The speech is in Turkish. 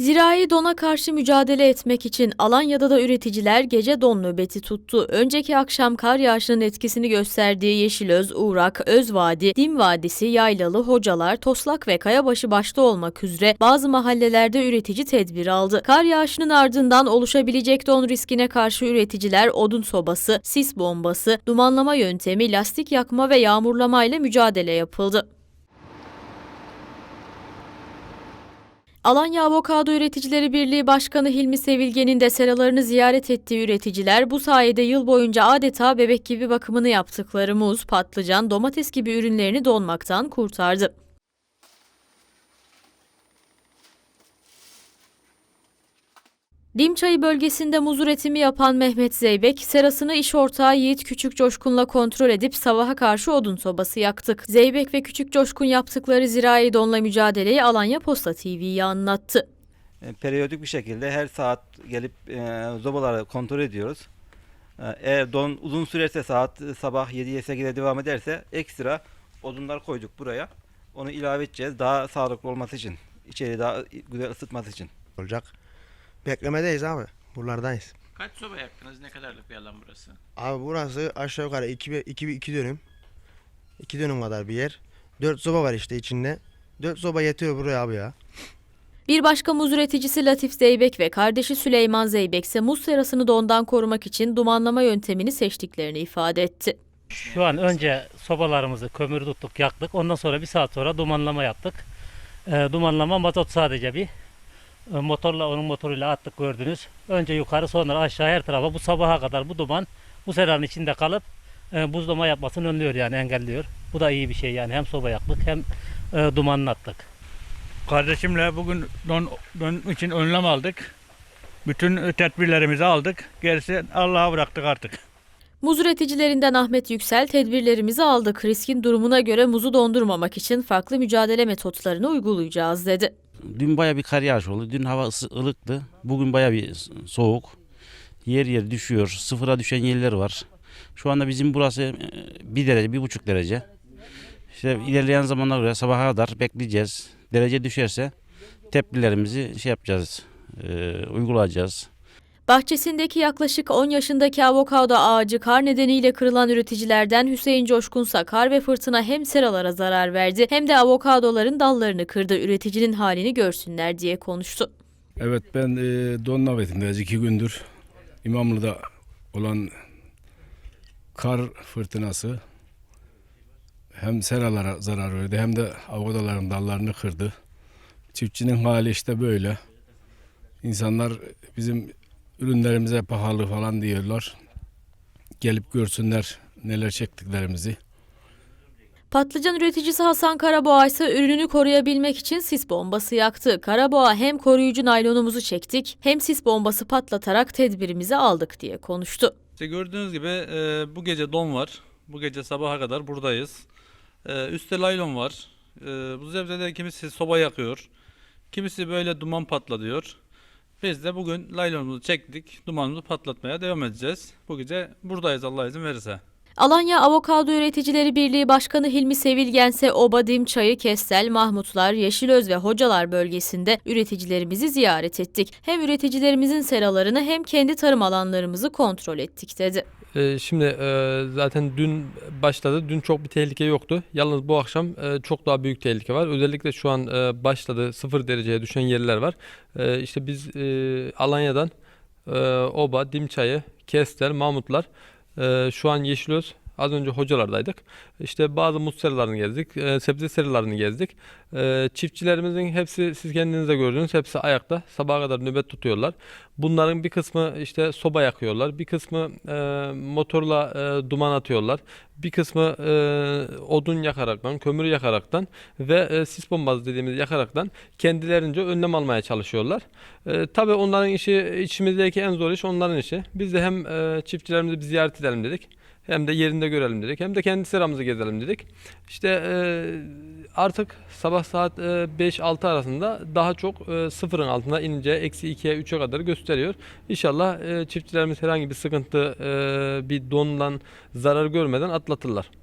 Zirai dona karşı mücadele etmek için Alanya'da da üreticiler gece don nöbeti tuttu. Önceki akşam kar yağışının etkisini gösterdiği Yeşilöz, Uğrak, Özvadi, Dim Vadisi, Yaylalı, Hocalar, Toslak ve Kayabaşı başta olmak üzere bazı mahallelerde üretici tedbir aldı. Kar yağışının ardından oluşabilecek don riskine karşı üreticiler odun sobası, sis bombası, dumanlama yöntemi, lastik yakma ve yağmurlamayla mücadele yapıldı. Alanya Avokado Üreticileri Birliği Başkanı Hilmi Sevilgen'in de seralarını ziyaret ettiği üreticiler bu sayede yıl boyunca adeta bebek gibi bakımını yaptıkları muz, patlıcan, domates gibi ürünlerini donmaktan kurtardı. Dimçayı bölgesinde muz üretimi yapan Mehmet Zeybek, serasını iş ortağı Yiğit Küçük Coşkun'la kontrol edip sabaha karşı odun sobası yaktık. Zeybek ve Küçük Coşkun yaptıkları zirai donla mücadeleyi Alanya Posta TV'ye anlattı. E, periyodik bir şekilde her saat gelip e, zobaları kontrol ediyoruz. E, eğer don uzun sürerse saat e, sabah 7'ye 8'e devam ederse ekstra odunlar koyduk buraya. Onu ilave edeceğiz daha sağlıklı olması için. içeri daha güzel ısıtması için. olacak. Beklemedeyiz abi. Buralardayız. Kaç soba yaktınız? Ne kadarlık bir alan burası? Abi burası aşağı yukarı 2 2 2 dönüm. 2 dönüm kadar bir yer. 4 soba var işte içinde. 4 soba yetiyor buraya abi ya. Bir başka muz üreticisi Latif Zeybek ve kardeşi Süleyman Zeybek ise muz serasını dondan korumak için dumanlama yöntemini seçtiklerini ifade etti. Şu an önce sobalarımızı kömür tuttuk yaktık. Ondan sonra bir saat sonra dumanlama yaptık. Ee, dumanlama mazot sadece bir. E, motorla onun motoruyla attık gördünüz. Önce yukarı sonra aşağı her tarafa bu sabaha kadar bu duman bu seranın içinde kalıp e, buzlama yapmasını önlüyor yani engelliyor. Bu da iyi bir şey yani hem soba yaktık hem e, dumanını attık. Kardeşimle bugün don, don için önlem aldık. Bütün tedbirlerimizi aldık. Gerisi Allah'a bıraktık artık. Muz üreticilerinden Ahmet Yüksel tedbirlerimizi aldık. Riskin durumuna göre muzu dondurmamak için farklı mücadele metotlarını uygulayacağız dedi. Dün baya bir kar yağış oldu. Dün hava ısı, ılıktı. Bugün baya bir soğuk. Yer yer düşüyor. Sıfıra düşen yerler var. Şu anda bizim burası e, bir derece, bir buçuk derece. İşte ilerleyen zamanlar göre sabaha kadar bekleyeceğiz. Derece düşerse tepkilerimizi şey yapacağız, e, uygulayacağız. Bahçesindeki yaklaşık 10 yaşındaki avokado ağacı kar nedeniyle kırılan üreticilerden Hüseyin Coşkunsa kar ve fırtına hem seralara zarar verdi hem de avokadoların dallarını kırdı. Üreticinin halini görsünler diye konuştu. Evet ben e, don nöbetindeyiz iki gündür. İmamlı'da olan kar fırtınası hem seralara zarar verdi hem de avokadoların dallarını kırdı. Çiftçinin hali işte böyle. İnsanlar bizim ürünlerimize pahalı falan diyorlar. Gelip görsünler neler çektiklerimizi. Patlıcan üreticisi Hasan Karaboğa ise ürününü koruyabilmek için sis bombası yaktı. Karaboğa hem koruyucu naylonumuzu çektik hem sis bombası patlatarak tedbirimizi aldık diye konuştu. İşte gördüğünüz gibi e, bu gece don var. Bu gece sabaha kadar buradayız. E, üstte laylon var. E, bu zebzede kimisi soba yakıyor. Kimisi böyle duman patlatıyor. Biz de bugün laylonumuzu çektik. Dumanımızı patlatmaya devam edeceğiz. Bu gece buradayız Allah izin verirse. Alanya Avokado Üreticileri Birliği Başkanı Hilmi Sevilgen ise Oba, Dimçayı, Kestel, Mahmutlar, Yeşilöz ve Hocalar bölgesinde üreticilerimizi ziyaret ettik. Hem üreticilerimizin seralarını hem kendi tarım alanlarımızı kontrol ettik dedi. Ee, şimdi e, zaten dün başladı. Dün çok bir tehlike yoktu. Yalnız bu akşam e, çok daha büyük tehlike var. Özellikle şu an e, başladı sıfır dereceye düşen yerler var. E, işte biz e, Alanya'dan e, Oba, Dimçayı, Kestel, Mahmutlar, e, şu an Yeşilöz, Az önce hocalardaydık. İşte bazı muz seralarını gezdik, e, sebze seralarını gezdik. E, çiftçilerimizin hepsi siz kendiniz de gördünüz hepsi ayakta. Sabaha kadar nöbet tutuyorlar. Bunların bir kısmı işte soba yakıyorlar. Bir kısmı e, motorla e, duman atıyorlar. Bir kısmı e, odun yakaraktan, kömür yakaraktan ve e, sis bombası dediğimiz yakaraktan kendilerince önlem almaya çalışıyorlar. E, tabii onların işi içimizdeki en zor iş onların işi. Biz de hem e, çiftçilerimizi bir ziyaret edelim dedik. Hem de yerinde görelim dedik. Hem de kendi seramızı gezelim dedik. İşte e, artık sabah saat e, 5-6 arasında daha çok e, sıfırın altına inince eksi 2'ye 3'e kadar gösteriyor. İnşallah e, çiftçilerimiz herhangi bir sıkıntı, e, bir dondan zarar görmeden atlatırlar.